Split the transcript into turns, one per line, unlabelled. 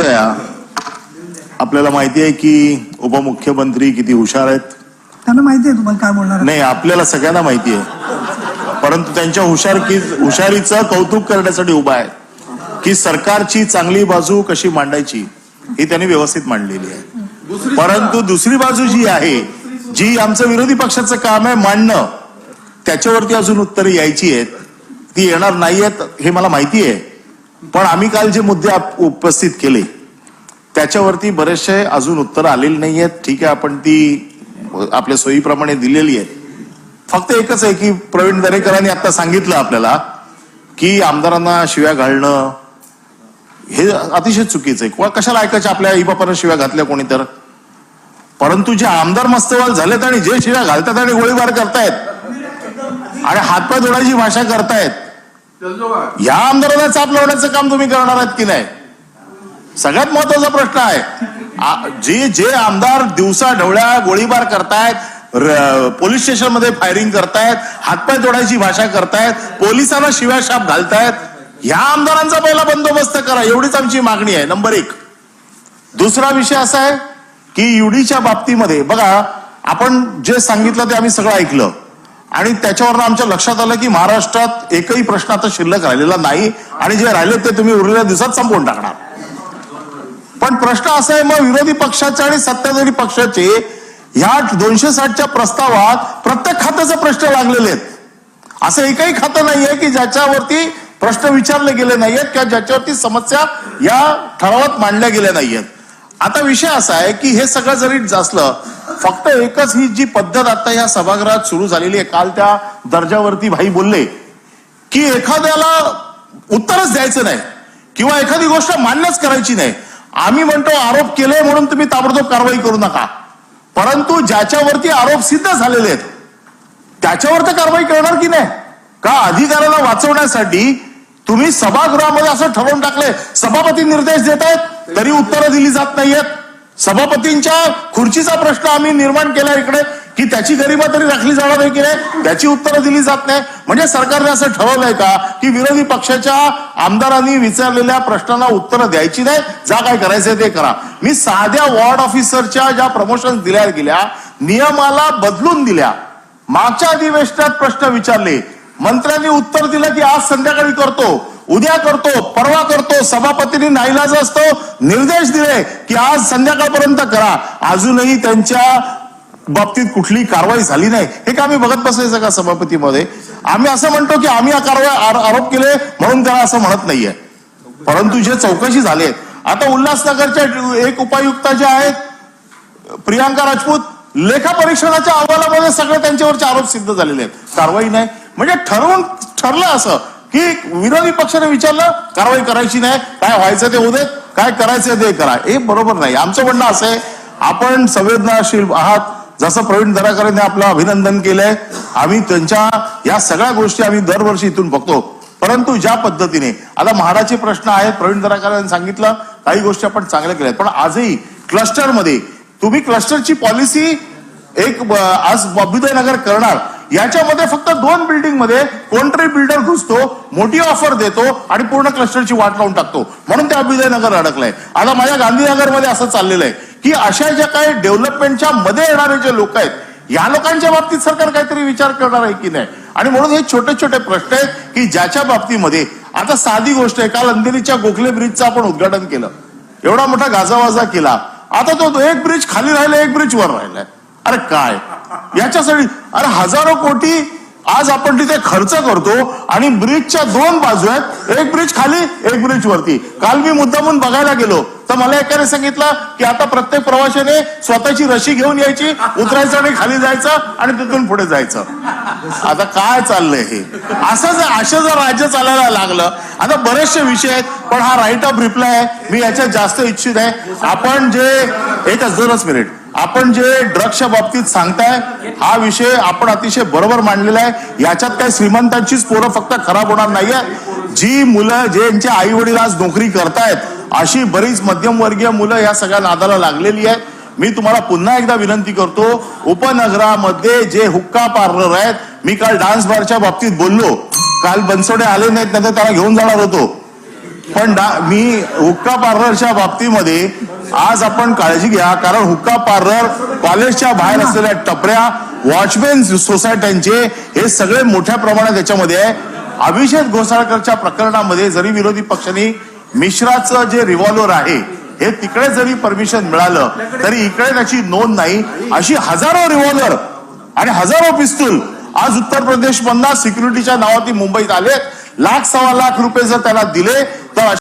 महोदया आपल्याला माहिती आहे की उपमुख्यमंत्री किती हुशार आहेत?
त्यांना माहिती आहे तुम्हाला काय बोलणार.
नाही आपल्याला सगळ्यांना माहिती आहे. परंतु त्यांच्या हुशार हुशारीचं कौतुक करण्यासाठी उभा आहे. की सरकारची चांगली बाजू कशी मांडायची ही त्यांनी व्यवस्थित मांडलेली आहे. परंतु दुसरी बाजू जी आहे जी आमचं विरोधी पक्षाचं काम आहे मांडणं त्याच्यावरती अजून उत्तरे यायची आहेत. ती येणार नाही आहेत हे मला माहिती आहे. पण आम्ही काल जे मुद्दे आप- उपस्थित केले त्याच्यावरती बरेचसे अजून उत्तर आलेली नाही आहेत ठीक आहे आपण ती आपल्या सोयीप्रमाणे दिलेली आहे फक्त एकच आहे की प्रवीण दरेकरांनी आता सांगितलं आपल्याला की आमदारांना शिव्या घालणं हे अतिशय चुकीचं आहे. किंवा कशाला ऐकायचं आपल्या आई शिव्या घातल्या कोणी तर? परंतु जे आमदार मस्तवाल झालेत आणि जे शिव्या घालतात आणि गोळीबार करतायत आणि हातपाय जोडायची भाषा करतायत या आमदारांना चाप लावण्याचं काम तुम्ही करणार आहात की नाही? सगळ्यात महत्त्वाचा प्रश्न आहे. जे जे आमदार दिवसा ढवळ्या गोळीबार करतायत पोलीस स्टेशनमध्ये फायरिंग करतायत हातपाय तोडायची भाषा करतायत पोलिसांना शिव्या शाप घालतायत ह्या आमदारांचा पहिला बंदोबस्त करा एवढीच आमची मागणी आहे. नंबर एक. दुसरा विषय असा आहे की युडीच्या बाबतीमध्ये बघा आपण जे सांगितलं ते आम्ही सगळं ऐकलं. आणि त्याच्यावरनं आमच्या लक्षात आलं की महाराष्ट्रात एकही प्रश्न आता शिल्लक राहिलेला नाही आणि जे राहिले ते तुम्ही उरलेल्या दिवसात संपवून टाकणार. पण प्रश्न असा आहे मग विरोधी पक्षाचे आणि सत्ताधारी पक्षाचे ह्या दोनशे साठच्या प्रस्तावात प्रत्येक खात्याचे प्रश्न लागलेले आहेत. असं एकही खातं नाहीये की ज्याच्यावरती प्रश्न विचारले गेले नाहीयेत किंवा ज्याच्यावरती समस्या या ठरावात मांडल्या गेल्या नाहीयेत आता विषय असा आहे की हे सगळं जरी असलं फक्त एकच ही जी पद्धत आता या सभागृहात सुरू झालेली आहे काल त्या दर्जावरती भाई बोलले की एखाद्याला उत्तरच द्यायचं नाही किंवा एखादी गोष्ट मान्यच करायची नाही. आम्ही म्हणतो आरोप केले म्हणून तुम्ही ताबडतोब कारवाई करू नका. परंतु ज्याच्यावरती आरोप सिद्ध झालेले आहेत त्याच्यावर तर कारवाई करणार की नाही? का अधिकाऱ्याला वाचवण्यासाठी तुम्ही सभागृहामध्ये असं ठरवून टाकले सभापती निर्देश देत आहेत तरी उत्तरं दिली जात नाहीयेत. सभापतींच्या खुर्चीचा प्रश्न आम्ही निर्माण केला इकडे की त्याची गरिमा तरी राखली जाणार आहे की नाही त्याची उत्तरं दिली जात नाही. म्हणजे सरकारने असं ठरवलंय का की विरोधी पक्षाच्या आमदारांनी विचारलेल्या प्रश्नांना उत्तरं द्यायची नाही जा काय करायचंय ते करा. मी साध्या वॉर्ड ऑफिसरच्या ज्या प्रमोशन दिल्या गेल्या नियमाला बदलून दिल्या. मागच्या अधिवेशनात प्रश्न विचारले. मंत्र्यांनी उत्तर दिलं की आज संध्याकाळी करतो. उद्या करतो परवा करतो सभापतींनी नाईलाज असतो. निर्देश दिले की आज संध्याकाळपर्यंत करा. अजूनही त्यांच्या बाबतीत कुठली कारवाई झाली नाही. हे का आम्ही बघत बसायचं का सभापतीमध्ये? आम्ही असं म्हणतो की आम्ही या कारवाई आरोप केले म्हणून त्याला असं म्हणत नाहीये. परंतु जे चौकशी झाले आता उल्हासनगरच्या एक उपायुक्त जे आहेत प्रियांका राजपूत लेखा परीक्षणाच्या अहवालामध्ये सगळे त्यांच्यावरचे आरोप सिद्ध झालेले आहेत. कारवाई नाही. म्हणजे ठरवून ठरलं असं. की विरोधी पक्षाने विचारलं कारवाई करायची नाही. काय व्हायचं ते होऊ देत काय करायचं ते करा. हे बरोबर नाही. आमचं म्हणणं असं आहे आपण संवेदनाशील आहात. जसं प्रवीण दराकरांनी आपलं अभिनंदन केलंय आम्ही त्यांच्या या सगळ्या गोष्टी आम्ही दरवर्षी इथून बघतो. परंतु ज्या पद्धतीने आता म्हाडाचे प्रश्न आहेत प्रवीण दराकरांनी सांगितलं काही गोष्टी आपण चांगल्या केल्या आहेत पण आजही क्लस्टरमध्ये तुम्ही क्लस्टरची पॉलिसी एक आज अभ्युदयनगर करणार. याच्यामध्ये फक्त दोन बिल्डिंगमध्ये कोणतरी बिल्डर घुसतो मोठी ऑफर देतो आणि पूर्ण क्लस्टरची वाट लावून टाकतो. म्हणून ते अभ्युदयनगर अडकलंय. आता माझ्या गांधीनगरमध्ये असं चाललेलं आहे की अशा ज्या काही डेव्हलपमेंटच्या मध्ये येणारे जे लोक आहेत या लोकांच्या बाबतीत सरकार काहीतरी विचार करणार आहे की नाही? आणि म्हणून हे छोटे छोटे प्रश्न आहेत की ज्याच्या बाबतीमध्ये आता साधी गोष्ट आहे काल अंधेरीच्या गोखले ब्रिजचं आपण उद्घाटन केलं. एवढा मोठा गाजावाजा केला. आता तो एक ब्रिज खाली राहिला एक ब्रिज वर राहिलाय अरे काय? याच्यासाठी अरे हजारो कोटी आज आपण तिथे खर्च करतो आणि ब्रिजच्या दोन बाजू आहेत. एक ब्रिज खाली एक ब्रिज वरती. काल मी मुद्दामून बघायला गेलो. तर मला एकाने सांगितलं की आता प्रत्येक प्रवाशाने स्वतःची रशी घेऊन यायची उतरायचं आणि खाली जायचं आणि तिथून पुढे जायचं. आता काय चाललंय हे? असं जर असं जर राज्य चालायला लागलं आता बरेचसे विषय आहेत पण हा राईट ऑफ रिप्लाय आहे. मी याच्यात जास्त इच्छित आहे. आपण जे एकच दोनच मिनिट आपण जे ड्रग्सच्या बाबतीत सांगताय हा विषय आपण अतिशय बरोबर मांडलेला आहे. याच्यात काही श्रीमंतांचीच पोरं फक्त खराब होणार नाहीये. जी मुलं ज्यांचे आई वडील आज नोकरी करतायत अशी बरीच मध्यमवर्गीय मुलं या सगळ्या नादाला लागलेली आहेत. मी तुम्हाला पुन्हा एकदा विनंती करतो उपनगरामध्ये जे हुक्का पार्लर आहेत मी काल डान्स बारच्या बाबतीत बोललो. काल बनसोडे आले नाहीत नाही तर त्याला घेऊन जाणार होतो. पण डा- मी हुक्का पार्लरच्या बाबतीमध्ये आज आपण काळजी घ्या कारण हुक्का पार्लर कॉलेजच्या बाहेर असलेल्या टपऱ्या वॉचमॅन सोसायट्यांचे हे सगळे मोठ्या प्रमाणात याच्यामध्ये आहे. अभिषेक घोसाळकरच्या प्रकरणामध्ये जरी विरोधी पक्षांनी मिश्राचं जे रिव्हॉल्वर आहे हे तिकडे जरी परमिशन मिळालं तरी इकडे त्याची नोंद नाही. अशी हजारो रिव्हॉल्वर आणि हजारो पिस्तूल आज उत्तर प्रदेश मधला सिक्युरिटीच्या नावाती मुंबईत आले लाख सव्वा लाख रुपये जर त्याला दिले तर